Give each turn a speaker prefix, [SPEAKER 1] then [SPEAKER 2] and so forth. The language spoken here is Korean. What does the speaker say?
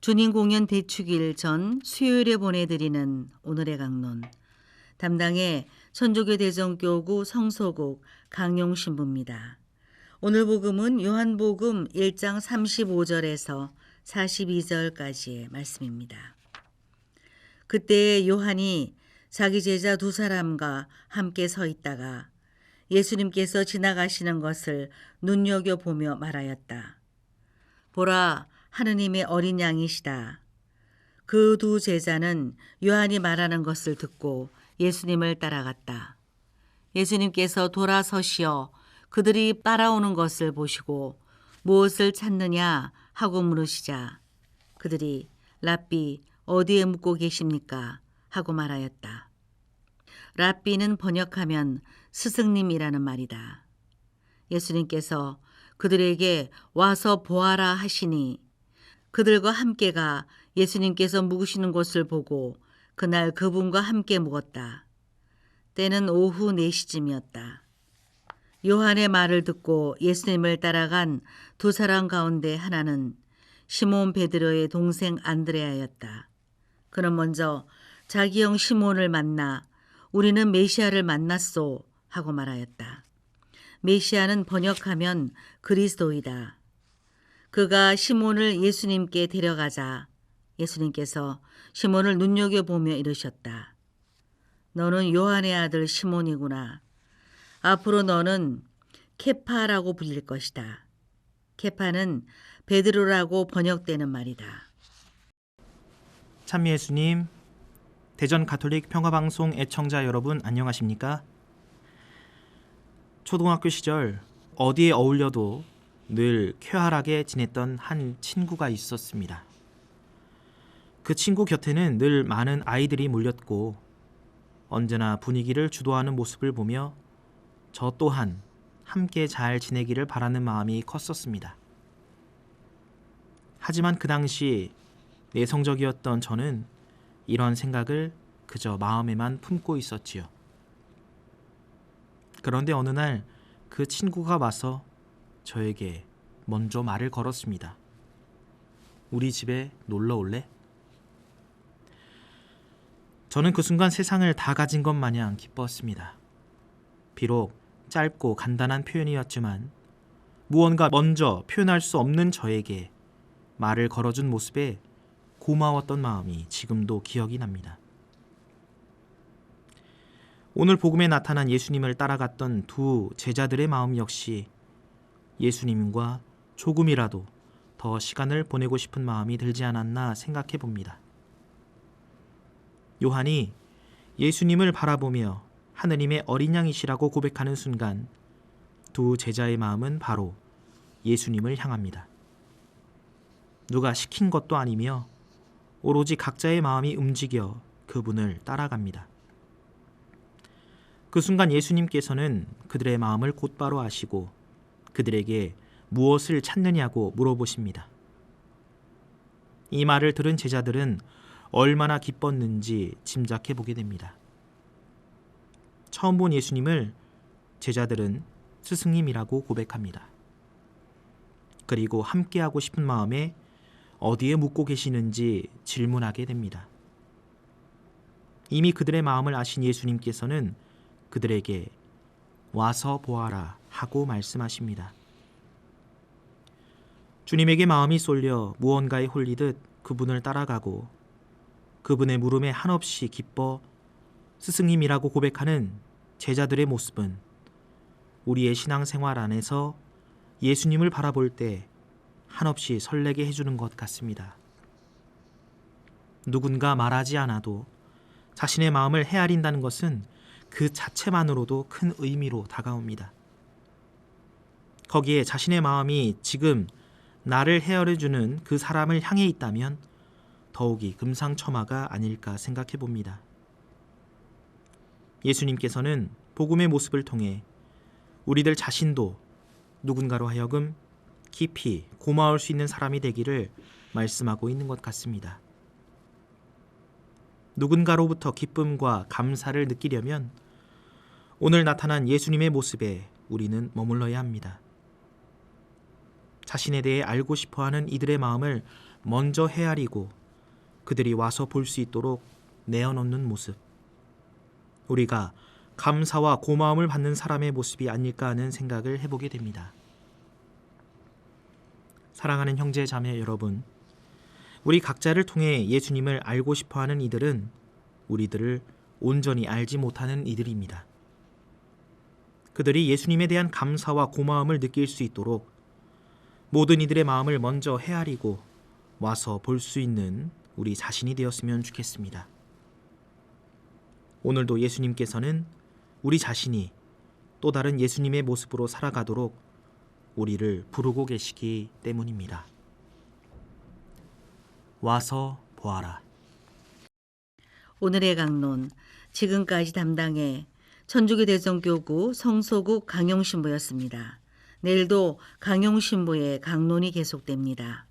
[SPEAKER 1] 주님 공연 대축일 전 수요일에 보내드리는 오늘의 강론 담당의 천주교 대전교구 성소국 강용 신부입니다. 오늘 복음은 요한복음 1장 35절에서 42절까지의 말씀입니다. 그때 요한이 자기 제자 두 사람과 함께 서 있다가 예수님께서 지나가시는 것을 눈여겨보며 말하였다. 보라, 하느님의 어린 양이시다. 그 두 제자는 요한이 말하는 것을 듣고 예수님을 따라갔다. 예수님께서 돌아서시어 그들이 따라오는 것을 보시고 무엇을 찾느냐 하고 물으시자 그들이 랍비 어디에 묵고 계십니까 하고 말하였다. 랍비는 번역하면 스승님이라는 말이다. 예수님께서 그들에게 와서 보아라 하시니 그들과 함께 가 예수님께서 묵으시는 곳을 보고 그날 그분과 함께 묵었다. 때는 오후 4시쯤이었다. 요한의 말을 듣고 예수님을 따라간 두 사람 가운데 하나는 시몬 베드로의 동생 안드레아였다. 그는 먼저 자기 형 시몬을 만나 우리는 메시아를 만났소 하고 말하였다. 메시아는 번역하면 그리스도이다. 그가 시몬을 예수님께 데려가자 예수님께서 시몬을 눈여겨보며 이르셨다. 너는 요한의 아들 시몬이구나. 앞으로 너는 케파라고 불릴 것이다. 케파는 베드로라고 번역되는 말이다.
[SPEAKER 2] 참미 예수님, 대전 가톨릭 평화방송 애청자 여러분 안녕하십니까? 초등학교 시절 어디에 어울려도 늘 쾌활하게 지냈던 한 친구가 있었습니다. 그 친구 곁에는 늘 많은 아이들이 몰렸고 언제나 분위기를 주도하는 모습을 보며 저 또한 함께 잘 지내기를 바라는 마음이 컸었습니다. 하지만 그 당시 내성적이었던 저는 이런 생각을 그저 마음에만 품고 있었지요. 그런데 어느 날 그 친구가 와서 저에게 먼저 말을 걸었습니다. 우리 집에 놀러 올래? 저는 그 순간 세상을 다 가진 것 마냥 기뻤습니다. 비록 짧고 간단한 표현이었지만 무언가 먼저 표현할 수 없는 저에게 말을 걸어준 모습에 고마웠던 마음이 지금도 기억이 납니다. 오늘 복음에 나타난 예수님을 따라갔던 두 제자들의 마음 역시 예수님과 조금이라도 더 시간을 보내고 싶은 마음이 들지 않았나 생각해 봅니다. 요한이 예수님을 바라보며 하느님의 어린 양이시라고 고백하는 순간 두 제자의 마음은 바로 예수님을 향합니다. 누가 시킨 것도 아니며 오로지 각자의 마음이 움직여 그분을 따라갑니다. 그 순간 예수님께서는 그들의 마음을 곧바로 아시고 그들에게 무엇을 찾느냐고 물어보십니다. 이 말을 들은 제자들은 얼마나 기뻤는지 짐작해 보게 됩니다. 처음 본 예수님을 제자들은 스승님이라고 고백합니다. 그리고 함께하고 싶은 마음에 어디에 묵고 계시는지 질문하게 됩니다. 이미 그들의 마음을 아신 예수님께서는 그들에게 와서 보아라 하고 말씀하십니다. 주님에게 마음이 쏠려 무언가에 홀리듯 그분을 따라가고 그분의 물음에 한없이 기뻐 스승님이라고 고백하는 제자들의 모습은 우리의 신앙생활 안에서 예수님을 바라볼 때 한없이 설레게 해주는 것 같습니다. 누군가 말하지 않아도 자신의 마음을 헤아린다는 것은 그 자체만으로도 큰 의미로 다가옵니다. 거기에 자신의 마음이 지금 나를 헤아려주는 그 사람을 향해 있다면 더욱이 금상첨화가 아닐까 생각해 봅니다. 예수님께서는 복음의 모습을 통해 우리들 자신도 누군가로 하여금 깊이 고마울 수 있는 사람이 되기를 말씀하고 있는 것 같습니다. 누군가로부터 기쁨과 감사를 느끼려면 오늘 나타난 예수님의 모습에 우리는 머물러야 합니다. 자신에 대해 알고 싶어 하는 이들의 마음을 먼저 헤아리고 그들이 와서 볼 수 있도록 내어놓는 모습. 우리가 감사와 고마움을 받는 사람의 모습이 아닐까 하는 생각을 해보게 됩니다. 사랑하는 형제 자매 여러분, 우리 각자를 통해 예수님을 알고 싶어 하는 이들은 우리들을 온전히 알지 못하는 이들입니다. 그들이 예수님에 대한 감사와 고마움을 느낄 수 있도록 모든 이들의 마음을 먼저 헤아리고 와서 볼 수 있는 우리 자신이 되었으면 좋겠습니다. 오늘도 예수님께서는 우리 자신이 또 다른 예수님의 모습으로 살아가도록 우리를 부르고 계시기 때문입니다. 와서 보아라.
[SPEAKER 1] 오늘의 강론 지금까지 담당해 천주교 대전교구 성소국 강용신부였습니다. 내일도 강용신부의 강론이 계속됩니다.